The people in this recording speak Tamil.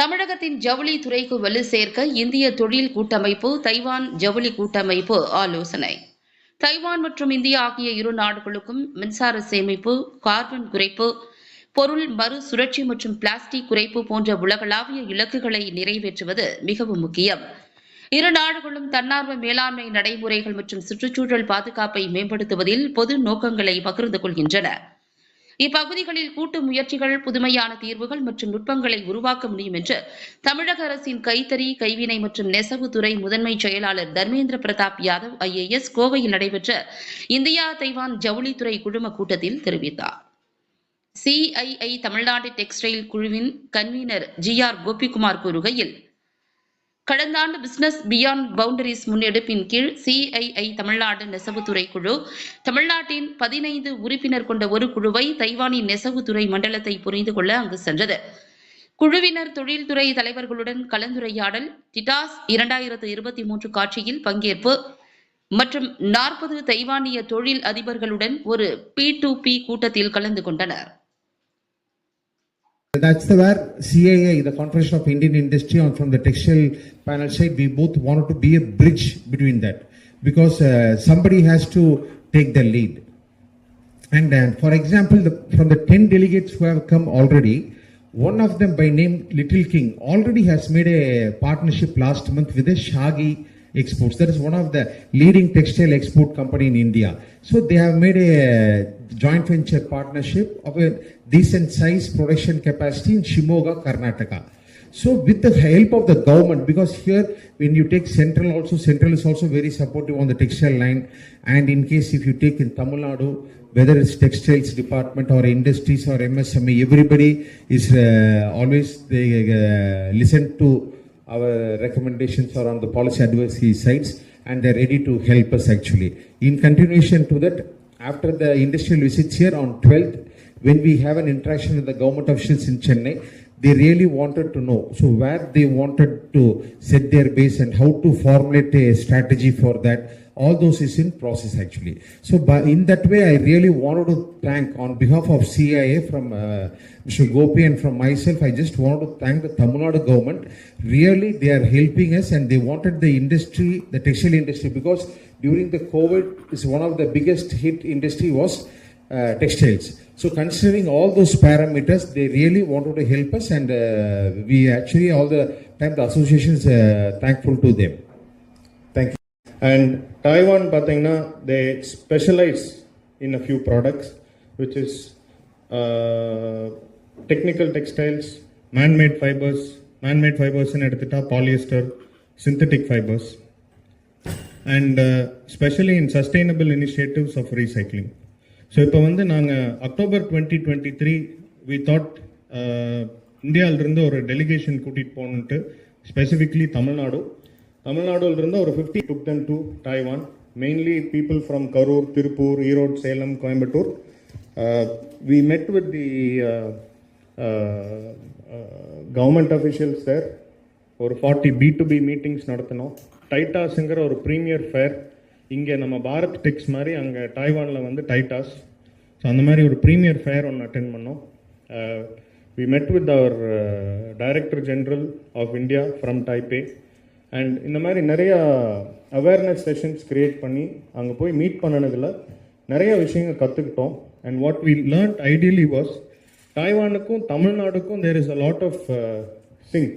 தமிழகத்தின் ஜவுளி துறைக்கு வலு சேர்க்க இந்திய தொழில் கூட்டமைப்பு தைவான் ஜவுளி கூட்டமைப்பு ஆலோசனை. தைவான் மற்றும் இந்தியா ஆகிய இரு நாடுகளுக்கும் மின்சார சேமிப்பு கார்பன் குறைப்பு பொருள் மறு சுழற்சி மற்றும் பிளாஸ்டிக் குறைப்பு போன்ற உலகளாவிய இலக்குகளை நிறைவேற்றுவது மிகவும் முக்கியம். இரு நாடுகளும் தன்னார்வ மேலாண்மை நடைமுறைகள் மற்றும் சுற்றுச்சூழல் பாதுகாப்பை மேம்படுத்துவதில் பொது நோக்கங்களை பகிர்ந்து கொள்கின்றன. இப்பகுதிகளில் கூட்டு முயற்சிகள் புதுமையான தீர்வுகள் மற்றும் நுட்பங்களை உருவாக்க முடியும் என்று தமிழக அரசின் கைத்தறி கைவினை மற்றும் நெசவு துறை முதன்மை செயலாளர் தர்மேந்திர பிரதாப் யாதவ் ஐஏஎஸ் கோவையில் நடைபெற்ற இந்தியா தைவான் ஜவுளித்துறை குழும கூட்டத்தில் தெரிவித்தார். சிஐஐ தமிழ்நாடு டெக்ஸ்டைல் குழுவின் கன்வீனர் ஜி ஆர் கோபிகுமார் கூறுகையில் கடந்த ஆண்டு பிசினஸ் பியாண்ட் பவுண்டரிஸ் முன்னெடுப்பின் கீழ் சிஐஐ தமிழ்நாடு நெசவுத்துறை குழு தமிழ்நாட்டின் பதினைந்து உறுப்பினர் கொண்ட ஒரு குழுவை தைவானின் நெசவுத்துறை மண்டலத்தை புரிந்து கொள்ள அங்கு சென்றது. குழுவினர் தொழில்துறை தலைவர்களுடன் கலந்துரையாடல் டிடாஸ் இரண்டாயிரத்து இருபத்தி மூன்று காட்சியில் பங்கேற்பு மற்றும் நாற்பது தைவானிய தொழில் அதிபர்களுடன் ஒரு பி டு பி கூட்டத்தில் கலந்து கொண்டனர். That's the where CII, the Confederation of Indian Industry, on from the textile panel side, we both wanted to be a bridge between that because uh, somebody has to take the lead. And uh, for example, the, from the 10 delegates who have come already, one of them by name Little King already has made a partnership last month with a Shaggy Exports. That is one of the leading textile export company in India. So they have made a joint venture partnership of a decent size production capacity in Shimoga, Karnataka. So with the help of the government, because here when you take central also, central is also very supportive on the textile line. And in case if you take in Tamil Nadu, whether it's textiles department or industries or MSME, everybody is uh, always they uh, listen to our recommendations or on the policy advocacy sides and they're ready to help us actually. In continuation to that, after the industrial visits here on 12th, when we have an interaction with the government officials in Chennai, they really wanted to know so where they wanted to set their base and how to formulate a strategy for that all those is in process actually so by, in that way i really wanted to thank on behalf of cia from uh, mr gopi and from myself i just wanted to thank the tamil nadu government really they are helping us and they wanted the industry the textile industry because during the covid is one of the biggest hit industry was uh, textiles. So considering all those parameters, they really wanted to help us, and uh, we actually all the time the association is uh, thankful to them. And Taiwan பார்த்தீங்கன்னா they specialise in a few products which is technical textiles manmade fibres manmade ஃபைபர்ஸ்னு எடுத்துட்டா polyester synthetic fibres and specially in sustainable initiatives of recycling so இப்போ வந்து நாங்கள் October twenty twenty three we thought இந்தியாவிலிருந்து ஒரு டெலிகேஷன் கூட்டிகிட்டு போகணுன்ட்டு ஸ்பெசிஃபிக்லி தமிழ்நாடு தமிழ்நாடுலேருந்து ஒரு fifty took ten to Taiwan mainly people from Karur Tiruppur Erode Salem Coimbatore we met with the government officials sir ஒரு forty B to B meetings நடத்தினோம். டைட்டாஸுங்கிற ஒரு ப்ரீமியர் ஃபேர் இங்கே நம்ம பாரத் டெக்ஸ் மாதிரி அங்கே டைவானில் வந்து டைட்டாஸ் ஸோ அந்த மாதிரி ஒரு ப்ரீமியர் ஃபேர் ஒன்று அட்டென்ட் பண்ணோம். We met with our director general of India from Taipei and இந்த மாதிரி நிறையா அவேர்னஸ் செஷன்ஸ் க்ரியேட் பண்ணி அங்கே போய் மீட் பண்ணினதில் நிறைய விஷயங்கள் கற்றுக்கிட்டோம் and what we learnt ideally was தாய்வானுக்கும் தமிழ்நாடுக்கும் there is a lot of sync